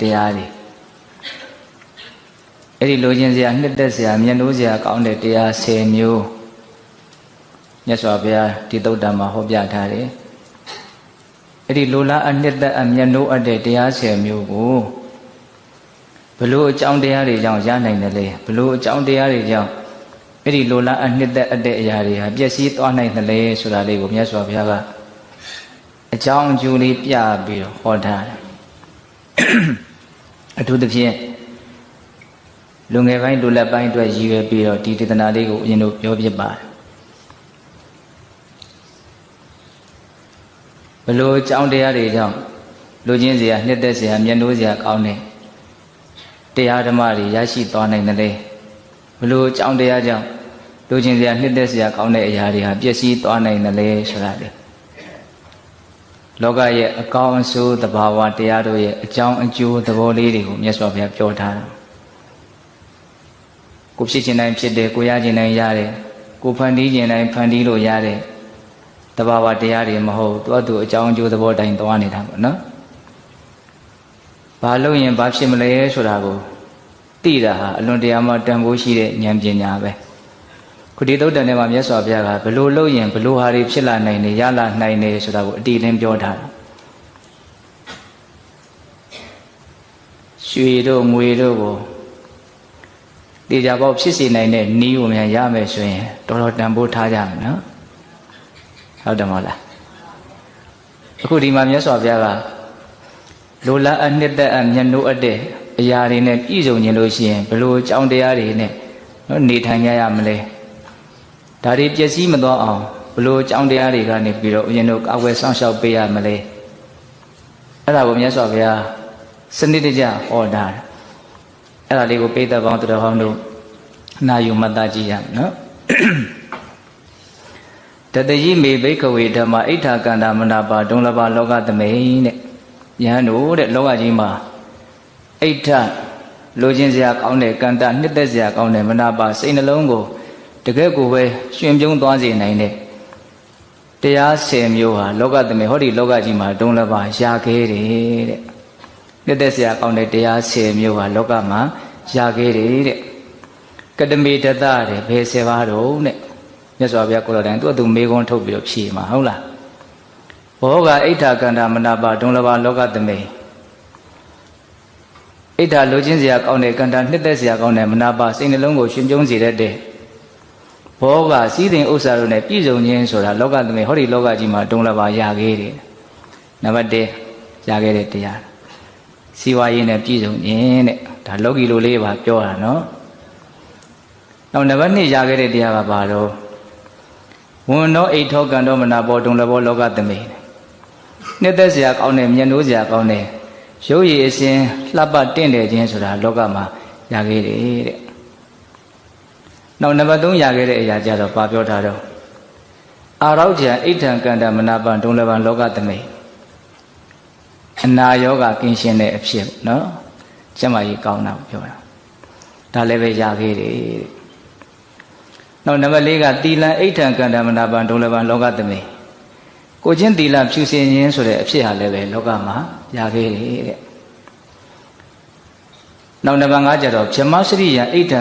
တရားတွေအဲ့ဒီလိုချင်စရာနှစ်သက်စရာမျက်နှိုးစရာကောင်းတဲ့တရား10မျိုးမြတ်စွာဘုရားဒီသုတ်တံမှာဟောပြထားတယ်အဲ့ဒီလိုလားအနှစ်သက်အမျက်နှိုးအပ်တဲ့တရား10မျိုးကိုဘလို့အကြောင်းတရားတွေကြောင့်ရနိုင်တယ်လေဘလို့အကြောင်းတရားတွေကြောင့်အဲ့ဒီလိုလားအနှစ်သက်အပ်တဲ့အရာတွေဟာပျက်စီးသွားနိုင်တယ်လေဆိုတာလေးကိုမြတ်စွာဘုရားကအကြောင်းအကျိုးလေးပြပြီးတော့ဟောထားတယ် အထူးသဖြင့်လူငယ်ပိုင်းလူလက်ပိုင်းအတွက်ရည်ရွယ်ပြီးတော့ဒီဒေသနာလေးကိုအရင်တို့ပြောပြပါတယ်ဘလို့အကြောင်းတရားတွေကြောင့်လူချင်းစရာနှစ်သက်စရာမျက်နှိုးစရာကောင်းတဲ့တရားဓမ္မတွေရရှိသွားနိုင်တယ်လေဘလို့အကြောင်းတရားကြောင့်လူချင်းစရာနှစ်သက်စရာကောင်းတဲ့အရာတွေဟာပျက်စီးသွားနိုင်တယ်လေဆိုတာလေ လောကရဲ့အကောင်းအဆိုးသဘာဝတရားတို့ရဲ့အကြောင်းအကျိုးသဘောလေးတွေကိုမြတ်စွာဘုရားပြောထားတာကိုဖြစ်ခြင်းတိုင်းဖြစ်တယ်ကိုရခြင်းတိုင်းရတယ်ကိုဖန်တီးခြင်းတိုင်းဖန်တီးလို့ရတယ်တဘာဝတရားတွေမဟုတ်သူ့အတူအကြောင်းအကျိုးသဘောတိုင်းသွားနေတာပေါ့နော်ဘာလို့ရင်ဘာဖြစ်မလဲဆိုတာကိုသိတာဟာအလွန်တရာမှတန်ဖိုးရှိတဲ့ဉာဏ်ပညာပဲ ခုဒီသုတ်တန်ထဲမှာမြတ်စွာဘုရားကဘလို့လို့ရင်ဘလို့ဟာတွေဖြစ်လာနိုင်နေရလာနိုင်နေဆိုတာကိုအတိအလင်းပြောထားတာရွှေတို့ငွေတို့ကိုတေချာပေါက်ဖြစ်စေနိုင်တဲ့နီးကိုမြန်ရမယ်ဆိုရင်တော်တော်တန်ဖိုးထားကြမယ်နော်ဟုတ်တယ်မဟုတ်လားအခုဒီမှာမြတ်စွာဘုရားကလိုလားအနှစ်သက်အမျက်နှိုးအပ်တဲ့အရာတွေနဲ့ပြည့်စုံခြင်းလို့ရှိရင်ဘလို့အကြောင်းတရားတွေနဲ့နော်နေထိုင်ကြရမလဲ ဒါတွေပျက်စီးမသွားအောင်ဘလို့အကြောင်းတရားတွေကနေပြီးတော့ဦးဇင်းတို့အဝယ်ဆောင်ရှောက်ပေးရမလဲအဲ့ဒါကိုမြတ်စွာဘုရားစနစ်တကျဟောတာအဲ့ဒါလေးကိုပိဋကပေါင်းသူတော်ဟောင်းတို့နာယူမှတ်သားကြည့်ရမယ်နော်တတယိမေဘိကဝေဓမ္မအိဋ္ဌာကန္တာမနာပါဒုံလပါလောကသမိန်တဲ့ယဟန်တို့တဲ့လောကကြီးမှာအိဋ္ဌလိုချင်စရာကောင်းတဲ့ကန္တာနှစ်သက်စရာကောင်းတဲ့မနာပါစိတ်နှလုံးကို တကယ့်ကိုပဲရှင်ပြုံးသွားစေနိုင်တဲ့တရား10မျိုးဟာလောကသမိန်ဟောဒီလောကကြီးမှာဒုံလပါရာခဲတယ်တဲ့နှစ်သက်စရာကောင်းတဲ့တရား10မျိုးဟာလောကမှာရာခဲတယ်တဲ့ကတမေတတတဲ့ဘယ်10ပါးတော့တဲ့မြတ်စွာဘုရားကိုယ်တော်တိုင်သူ့အတူမေခွန်းထုတ်ပြီးတော့ဖြေမှာဟုတ်လားဘောကအိဋ္ဌာကန္တာမနာပါဒုံလပါလောကသမိန်အိဋ္ဌာလိုချင်စရာကောင်းတဲ့ကန္တာနှစ်သက်စရာကောင်းတဲ့မနာပါစိတ်နှလုံးကိုရှင်ပြုံးစေတတ်တဲ့ ဘောကစည်းစိမ်ဥစ္စာတို့နဲ့ပြည့်စုံခြင်းဆိုတာလောကသမိန်ဟောဒီလောကကြီးမှာဒုံလပါရခဲ့တယ်နံပါတ်1ရခဲ့တဲ့တရားစီဝါရေးနဲ့ပြည့်စုံခြင်းတဲ့ဒါလောကီလိုလေးပါပြောတာနော်နောက်နံပါတ်2ရခဲ့တဲ့တရားကဘာတော့ဝန်သောအိထောကံတော်မနာဘောဒုံလဘောလောကသမိန်နှစ်သက်စရာကောင်းတဲ့မျက်နှိုးစရာကောင်းတဲ့ရုပ်ရည်အစဉ်လှပတင့်တယ်ခြင်းဆိုတာလောကမှာရခဲ့တယ်တဲ့ နောက်နံပါတ်3ရခဲ့တဲ့အရာကြတော့ဘာပြောထားတော့အာရောဇံအိဋ္ဌံကန္တမနာပံဒုံလဘံလောကသမိန်အနာယောဂကင်းရှင်းတဲ့အဖြစ်နော်ကျမကြီးကောင်းတာပြောတာဒါလည်းပဲရခဲ့တယ်တဲ့နောက်နံပါတ်၄ကတီလံအိဋ္ဌံကန္တမနာပံဒုံလဘံလောကသမိန်ကိုချင်းတီလဖြူစင်ခြင်းဆိုတဲ့အဖြစ်ဟာလည်းပဲလောကမှာရခဲ့တယ်တဲ့နောက်နံပါတ်5ကျတော့ဗြဟ္မစရိယအိဋ္ဌံ